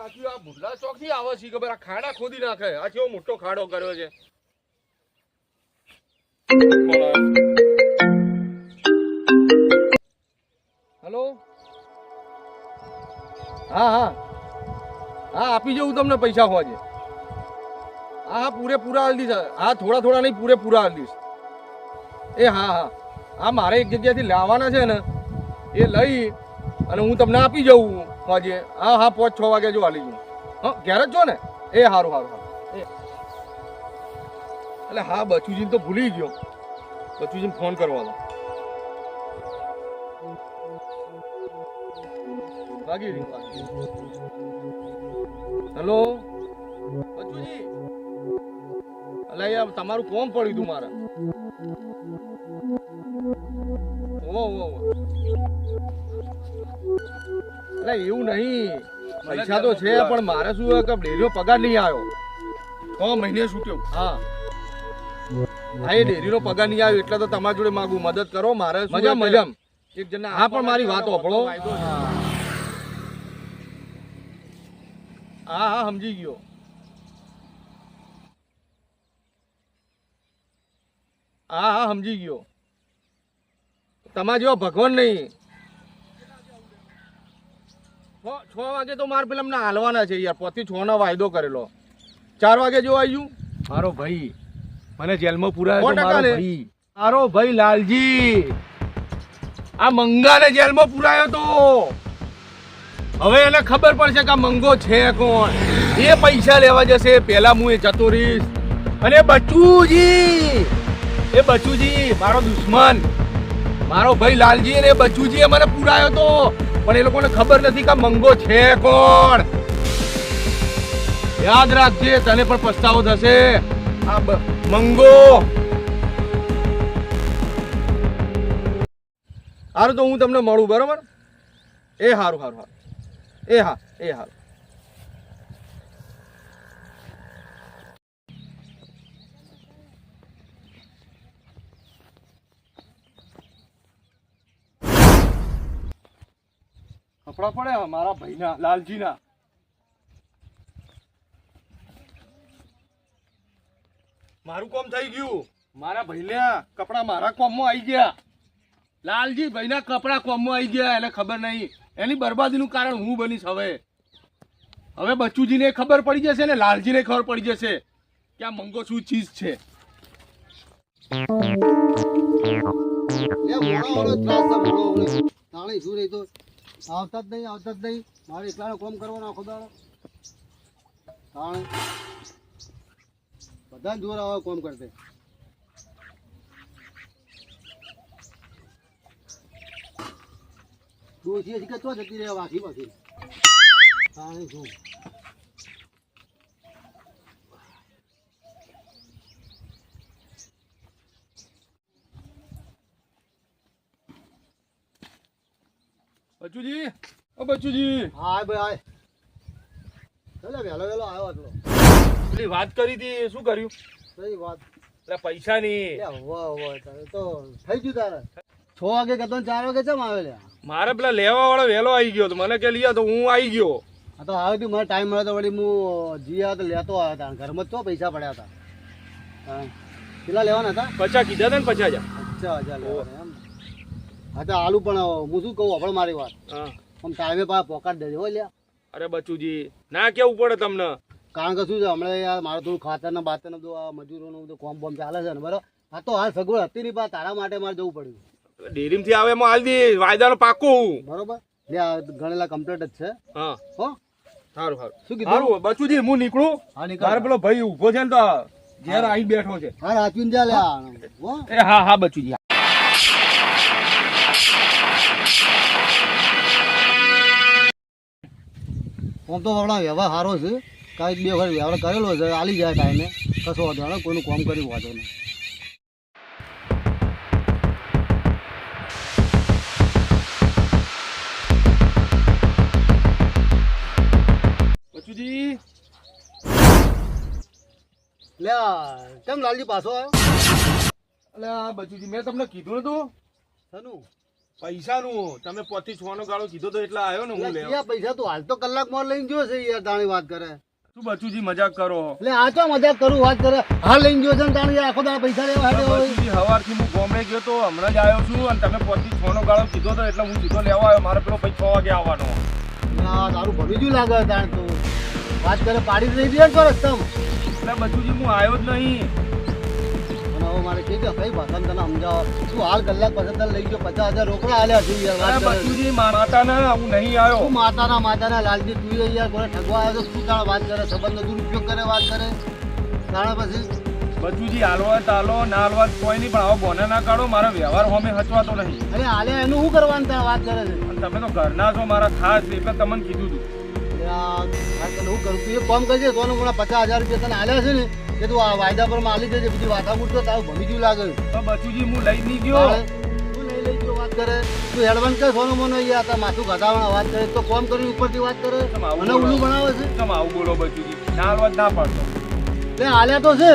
આટલા આવે છે ખાડા ખોદી નાખે. આ મોટો ખાડો કર્યો છે. હેલો? હા હા. હા, આપી જવું તમને પૈસા હોજે હા હા, પૂરેપૂરા આલી દઈશ. હા, થોડા થોડા નહીં, પૂરેપૂરા હાલ દઈશ. એ, હા હા. હા, મારે એક જગ્યાથી લાવવાના છે ને, એ લઈ અને હું તમને આપી જઉં. હોજે હા હા, પાંચ, છ વાગે જો આલી જઉં. હા, ઘેર જ છો ને? એ સારું સારું સારું એટલે હા, બચુજીને તો ભૂલી ગયો. બચુજીને ફોન કરવાનો હેલો? બચુજી? એટલે યાર તમારું કોમ પડ્યું તું મારે. ઓ ઓવો. એટલે એવું નહીં. પૈસા તો છે પણ મારે શું કે ડેરીનો પગાર નહીં આવ્યો. છ મહિને છૂટ્યો. હા. હા એ ડેરીનો પગાર નહીં આવ્યો એટલે તો તમારી જોડે માગું. મદદ કરો મારે મજા મજામ એક જણા હા પણ મારી વાત ઓફળો હા હા સમજી ગયો. હા હા સમજી ગયો. તમારા જેવા ભગવાન નહીં. છ- વાગે તો મારે પેલા અમને હાલવાના છે યાર પોતી છ નો વાયદો કરેલો. ચાર વાગે જો આવ્યું મારો ભાઈ. મને જેલમાં પુરાયો મારો ભાઈ. મારો ભાઈ લાલજી. આ મંગાને જેલમાં પુરાયો તો. હવે એને ખબર પડશે કે આ મંગો છે કોણ. એ પૈસા લેવા જશે. પેલા હું એ જતો રહીશ. અને બચુજી એ બચુજી મારો દુશ્મન. મારો ભાઈ લાલજી અને એ બચુજીએ મને પુરાયો તો. પણ એ લોકોને ખબર નથી કે મંગો છે કોણ? યાદ રાખજે, તને પણ પસ્તાવો થશે. આ મંગો! સારું તો હું તમને મળું, બરાબર? એ સારું સારું હારું. એ હા, એ સારું કપડા પડે મારા ભાઈના લાલજીના. મારું કોમ થઈ ગયું. મારા ભાઈને કપડા મારા કોમમાં આવી ગયા. લાલજી ભાઈના કપડા કોમમાં આવી ગયા એને ખબર નહીં. એની બરબાદીનું કારણ હું બનીશ હવે. હવે બચ્ચુજીને ખબર પડી જશે ને લાલજીને ખબર પડી જશે કે આ મંગો શું ચીજ છે તાણે શું નહીં તો? આવતા જ નહીં, આવતા જ નહીં. મારે એકલાનો કોમ કરવાનો આખો દાડો કારણ બધાને જોર આવે કોમ કરતે. ડોસી હજી કે તો જતી રહે વાંખી વાંખી કારણ શું હા ભાઈ ચાલે વહેલો વહેલો આવ્યો એટલો પેલી વાત કરી હતી શું કર્યું? સહી વાત? એટલે વાહ તારે તો થઈ ગયું તારે. છ વાગે કહેતો ને ચાર વાગે ચમ આવે મારે પેલા લેવા વાળો વહેલો આવી ગયો તો મને કે લીયા તો હું આવી ગયો. આ તો આવે તું મને ટાઈમ મળ્યો તો વળી હું જી આવ્યો તો લેતો આવ્યો હતા ઘરમાં ચો પૈસા પડ્યા હતા. હા. કેટલા લેવાના હતા? પચાસ કીધા હતા ને પચાસ હજાર. અચ્છા હજાર લેવાના એમ. હા તો આલુ પણ હું શું કહું આપણે મારી વાત. હા. આમ ટાઈમે પા પોકાટ દેજો હો લ્યા. અરે બચુજી ના કેવું પડે તમને? કારણ કે શું છે હમણાં યાર મારે થોડું ખાતર ને બાતર બધું મજૂરોનું બધું કોમ બોમ ચાલે છે ને બરાબર? આ તો હાલ સગવડ હતી નહીં પણ તારા માટે મારે જવું પડ્યું. ડેરીમથી આવે એમાં હાલ દી વાયદાનો પાકું બરોબર? લે ગણેલા કમ્પ્લીટ જ છે. હા. હો? સારું સારું શું કીધું? સારું બચુજી હું નીકળું. હા નીકળ. પેલો ભાઈ ઊભો છે ને તો ઘેર આવી બેઠો છે. હા રાજવીન જા લ્યા. એ હા હા બચુજી આમ તો આપણા વ્યવહાર સારો છે. કાંઈક બે વખત વ્યવહાર કરેલો છે. આલી જાય ટાઈમે કશો વાંધો નહીં. કોઈનું કામ કરી વાંધો નહીં. લે કેમ લાલજી પાછો આવ્યો? એટલે બચુજી મેં તમને કીધું નતું. શનું? પૈસાનું તમે પોથી છ ગાળો કીધો તો એટલે આવ્યો ને હું લેવા. પૈસા? તું હાલ તો કલાકમાં લઈને ગયો છે યાર તાણી વાત કરે. શું બચુજી મજાક કરો. એટલે આ તો મજાક કરું વાત કરે. હા લઈને ગયો છે ને તાણી આખો દાડો પૈસા લેવા બચુજી હવારથી હું બોમ્બે ગયો તો હમણાં જ આવ્યો છું અને તમે પોથી છ ગાળો કીધો તો એટલે હું સીધો લેવા આવ્યો મારે પેલો પૈસા વાગે આવવાનો. ના તારું ભરી ગયું લાગે તાણ તું? વાત કરે પાડી જ નહીં દે તો રસ્તામાં. એટલે બચુજી હું આવ્યો જ નહીં. હવે મારે કે જો કઈ ભાષા તને સમજાવો. તું હાલ કલાક પછી તને લઈ ગયો પચાસ હજાર રોકડા હાલ્યા છું યાર બચુજી માતા ના હું નહીં આવ્યો. તું માતાના માતાના લાલજી તું એ યાર કોને ઠગવા આવ્યો તો શું તાણ વાત કરે સંબંધનો દુરુપયોગ કરે વાત કરે? તાણે પછી? બચુજી હાલવા તાલો ના હાલવા કોઈ નહીં પણ આવો બોને ના કાઢો મારા વ્યવહાર હોમે હચવાતો નહીં. અરે હાલે એનું શું કરવાનું તાણ વાત કરે છે? તમે તો ઘરના છો મારા ખાસ એટલે તમને કીધું હતું હું શું કરું તું એક કામ કરજે તો પચાસ હજાર રૂપિયા તને હાલ્યા છે ને? કે તું આ વાયદા પર માલી જજે બીજી વાતા મૂકતો તારું ભમી ગયું લાગે. બચુજી હું લઈ નહીં ગયો. તું લઈ લઈ ગયો વાત કરે. તું હેડવાન કર સોનું મોનો માથું ઘટાડવાના વાત કરે. તો કોમ કરીને ઉપરથી વાત કરે. મને ઉલ્લું બનાવે છે. તમે આવું બોલો બચુજી. ના જ ના પાડતો. હાલ્યા તો છે.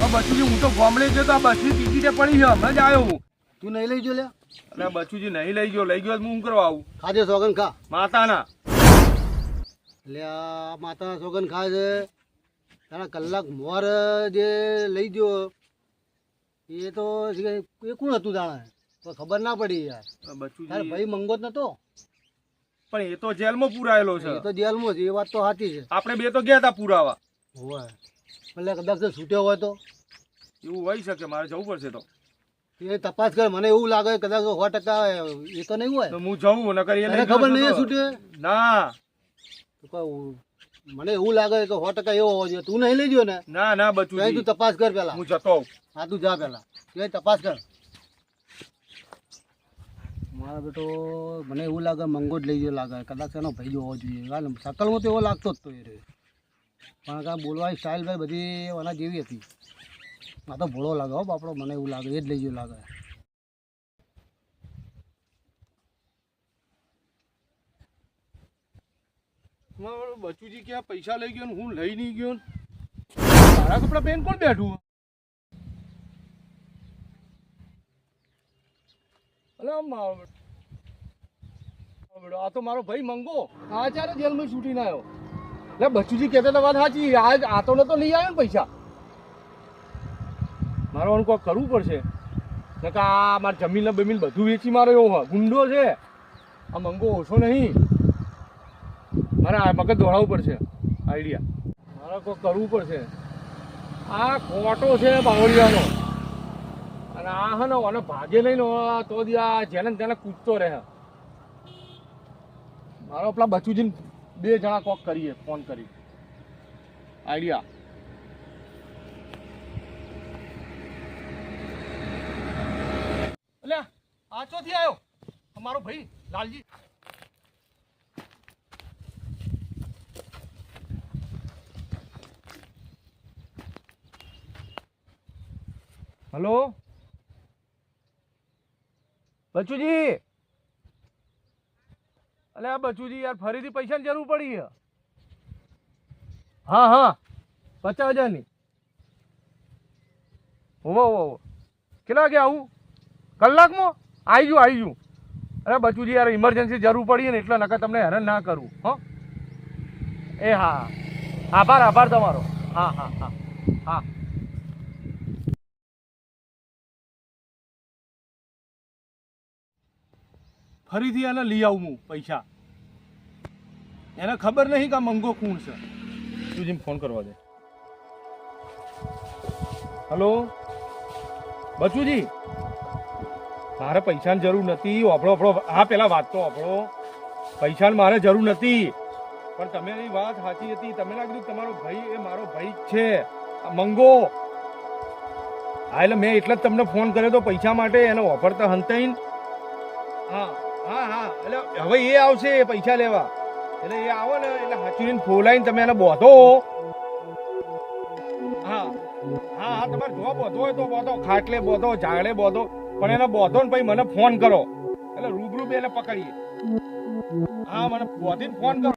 તો બચુજી હું તો બોમ્બે ગયો તો આ બસની ટિકિટે પડી છે. હમણાં જ આવ્યો હું. તું નહીં લઈ ગયો લે એટલે બચુજી નહીં લઈ ગયો. લઈ ગયો તો હું કરવા આવું? ખાજે સોગન ખા. માતાના. લે માતાના સોગન ખાય છે. તારા કલાક મોર જે લઈ ગયો એ તો એ કોણ હતું તાણે તો ખબર ના પડી યાર. તારે ભાઈ મંગો જ નતો? પણ એ તો જેલમાં પુરાયેલો છે. એ તો જેલમાં છે એ વાત તો સાચી છે. આપણે બે તો ગયા હતા પુરાવા. હોય એટલે કદાચ છૂટ્યો હોય તો. એવું હોઈ શકે મારે જવું પડશે તો. એ તપાસ કર મને એવું લાગે કદાચ સો ટકા એ તો નહીં હોય. તો હું જવું નકર એને ખબર નહીં છૂટે? ના. મને એવું લાગે કે સો ટકા એવો હોવો જોઈએ. તું નહીં લઈ ગયો ને? ના ના તો તું તપાસ કર પેલા. હું જતો હા તું જા પેલા. કઈ તપાસ કર. મારા બેટો મને એવું લાગે મંગો જ લઈ ગયો લાગે. કદાચ એનો ભાઈ જ હોવો જોઈએ. કારણ શકલમાં તો એવો લાગતો જ તો એ પણ કાં બોલવાની સ્ટાઇલ ભાઈ બધી એના જેવી હતી. આ તો ભોળો લાગે હો બાપડો મને એવું લાગે. એ જ લઈ ગયો લાગે. બચુજી ક્યાં પૈસા લઈ ગયો ને હું લઈ નહીં ગયો મારા કપડા બેન કોણ બેઠું? અલે આ આ તો મારો ભાઈ મંગો. આ ચારે જેલમાં છૂટીને આવ્યો? એટલે બચુજી કહેતા તો વાત સાચી, આજ આ તો નતો લઈ આવ્યો ને પૈસા. મારો આનું કરવું પડશે. નકા આ મારી જમીન બમીન બધું વેચી મારો એવો ગુંડો છે. આ મંગો ઓછો નહીં. મારે આ મગજ દોડાવવું પડશે. આઈડિયા. મારે કોઈ કરવું પડશે. આ ખોટો છે બાવળિયાનો. અને આ હે ને અને ભાગે નહીં ને તો દી આ જેને તેને કૂદતો રહે. મારો પેલા બચુજીને બે જણા કોક કરીએ, ફોન કરી. આઈડિયા. એટલે આચોથી આવ્યો અમારો ભાઈ, લાલજી. હલો? બચુજી? અલે આ બચુજી યાર ફરીથી પૈસાની જરૂર પડી છે. હા હા, પચાસ હજારની. હોવો હોવો કેટલા વાગે આવું? કલાકમાં? આવી જુ આવી જુ અરે બચુજી યાર ઇમરજન્સી જરૂર પડી ને એટલે નકર તમને હેરાન ના કરું, હો? એ હા. આભાર આભાર તમારો. હા હા હા હા. ફરીથી એને લઈ આવું હું પૈસા. એને ખબર નહીં કે મંગો કોણ છે. તું ફોન કરવા દે. હલો? બચુજી? મારે પૈસાની જરૂર નથી. ઓફળો ઓફળો હા પેલા વાત તો ઓફળો પૈસાની મારે જરૂર નથી. પણ તમે એ વાત સાચી હતી. તમે લાગ્યું તમારો ભાઈ એ મારો ભાઈ જ છે. મંગો. હા, એટલે મેં એટલે જ તમને ફોન કર્યો તો પૈસા માટે એને ઓફર તો હંતાઈને. હા. હા હા. એટલે હવે એ આવશે પૈસા લેવા. એટલે એ આવો ને, એટલે હાચી હાચવીને ફોલાઈને તમે એને બોધો. હા. હા હા, તમારે જો બોધો હોય તો બોધો. ખાટલે બોધો, ઝાડે બોધો. પણ એને બોધો ને પછી મને ફોન કરો. એટલે રૂબરૂ એને પકડીએ. હા, મને બોધીને ફોન કરો.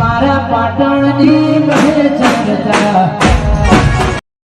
મારા પાટણની